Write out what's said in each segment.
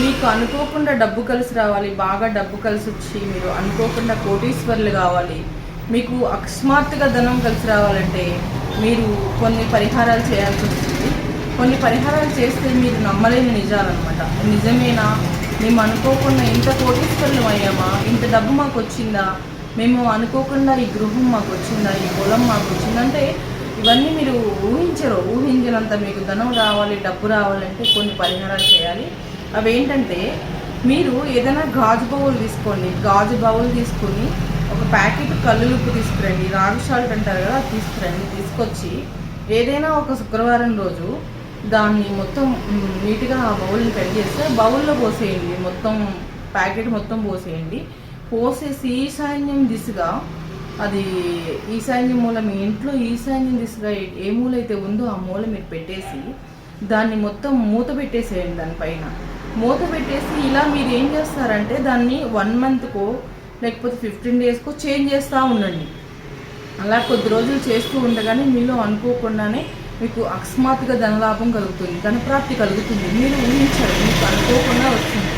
మీకు అనుకోకుండా డబ్బు కలిసి రావాలి బాగా డబ్బు కలిసి వచ్చి మీరు అనుకోకుండా కోటీశ్వర్లు కావాలి మీకు అకస్మాత్తుగా ధనం కలిసి రావాలంటే మీరు కొన్ని పరిహారాలు చేయాల్సి వస్తుంది. కొన్ని పరిహారాలు చేస్తే మీరు నమ్మలేని నిజాలన్నమాట నిజమేనా? మేము అనుకోకుండా ఇంత కోటీశ్వర్లు అయ్యామా? ఇంత డబ్బు మాకు వచ్చిందా? మేము అనుకోకుండా ఈ గృహం మాకు వచ్చిందా? ఈ పొలం మాకు వచ్చిందంటే ఇవన్నీ మీరు ఊహించరు. ఊహించినంత మీకు ధనం రావాలి డబ్బు రావాలంటే కొన్ని పరిహారాలు చేయాలి. అవి ఏంటంటే మీరు ఏదైనా గాజు బౌల్ తీసుకోండి. గాజు బౌల్ తీసుకొని ఒక ప్యాకెట్ కల్లులుప్పు తీసుకురండి. రాగి సాల్ట్ అంటారు కదా అది తీసుకురండి. తీసుకొచ్చి ఏదైనా ఒక శుక్రవారం రోజు దాన్ని మొత్తం నీట్గా ఆ బౌల్ని కడిగేస్తే బౌల్లో పోసేయండి. మొత్తం ప్యాకెట్ మొత్తం పోసేయండి. పోసేసి ఈశాన్యం దిశగా అది ఈశాన్య మూల మీ ఇంట్లో ఈశాన్యం దిశగా ఏ- ఏ మూల అయితే ఉందో ఆ మూల మీరు పెట్టేసి దాన్ని మొత్తం మూత పెట్టేసేయండి దానిపైన మూత పెట్టేసి ఇలా మీరు ఏం చేస్తారంటే దాన్ని వన్ మంత్కో లేకపోతే ఫిఫ్టీన్ డేస్కో చేంజ్ చేస్తూ ఉండండి. అలా కొద్ది రోజులు చేస్తూ ఉండగానే మీలో అనుకోకుండానే మీకు అకస్మాత్తుగా ధనలాభం కలుగుతుంది ధనప్రాప్తి కలుగుతుంది. మీరు ఊహించారు మీకు అనుకోకుండా వస్తుంది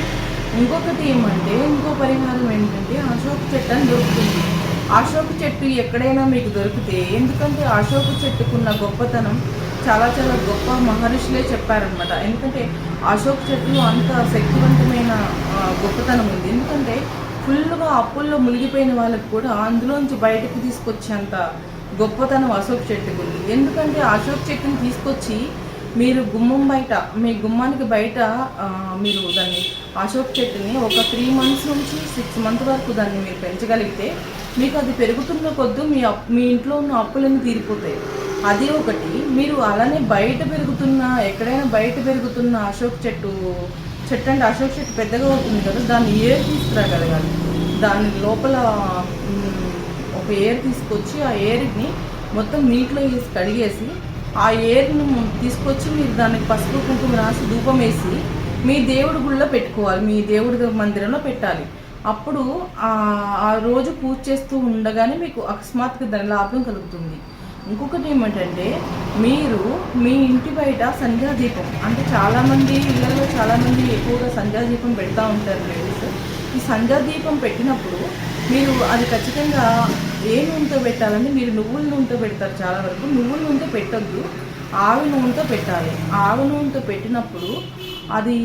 ఇంకొకటి ఏమంటే ఇంకో పరిహారం ఏంటంటే అశోక చెట్టు అని దొరుకుతుంది. అశోక చెట్టు ఎక్కడైనా మీకు దొరికితే ఎందుకంటే అశోక చెట్టుకున్న గొప్పతనం చాలా చాలా గొప్ప మహర్షులే చెప్పారనమాట ఎందుకంటే అశోక్ చెట్లు అంత శక్తివంతమైన గొప్పతనం ఉంది. ఎందుకంటే ఫుల్గా అప్పుల్లో మునిగిపోయిన వాళ్ళకి కూడా అందులోంచి బయటకు తీసుకొచ్చేంత గొప్పతనం అశోక్ చెట్టుకు ఉంది. ఎందుకంటే అశోక్ చెట్టుని తీసుకొచ్చి మీరు గుమ్మం బయట మీ గుమ్మానికి బయట మీరు దాన్ని అశోక్ చెట్టుని ఒక త్రీ మంత్స్ నుంచి సిక్స్ మంత్ వరకు దాన్ని మీరు పెంచగలిగితే మీకు అది పెరుగుతున్న కొద్దు మీ అప్ మీ ఇంట్లో ఉన్న అప్పులన్నీ తీరిపోతాయి. అది ఒకటి. మీరు అలానే బయట పెరుగుతున్న ఎక్కడైనా బయట పెరుగుతున్న అశోక్ చెట్టు చెట్టు అంటే అశోక్ చెట్టు పెద్దగా అవుతుంది కదా దాన్ని ఏర్ తీసుకురాగలగాలి. దాని లోపల ఒక ఏర్ తీసుకొచ్చి ఆ ఏర్ని మొత్తం నీటిలో వేసి కడిగేసి ఆ ఏర్ను తీసుకొచ్చి మీరు దానికి పసుపు కుంకుమ రాసి ధూపం వేసి మీ దేవుడి గుళ్ళో పెట్టుకోవాలి. మీ దేవుడి మందిరంలో పెట్టాలి. అప్పుడు ఆ రోజు పూజ చేస్తూ ఉండగానే మీకు అకస్మాత్తుగా దాని లాభం కలుగుతుంది. ఇంకొకటి ఏమిటంటే మీరు మీ ఇంటి బయట సంధ్యాదీపం అంటే చాలామంది ఇళ్ళల్లో చాలామంది ఎక్కువగా సంధ్యాదీపం పెడతా ఉంటారు లేడీస్ ఈ సంధ్యాదీపం పెట్టినప్పుడు మీరు అది ఖచ్చితంగా ఏ నూనెతో పెట్టాలంటే మీరు నువ్వుల నూనెతో పెడతారు చాలా వరకు. నువ్వుల నూనెతో పెట్టద్దు ఆవి నూనెతో పెట్టాలి. ఆవి నూనెతో పెట్టినప్పుడు అది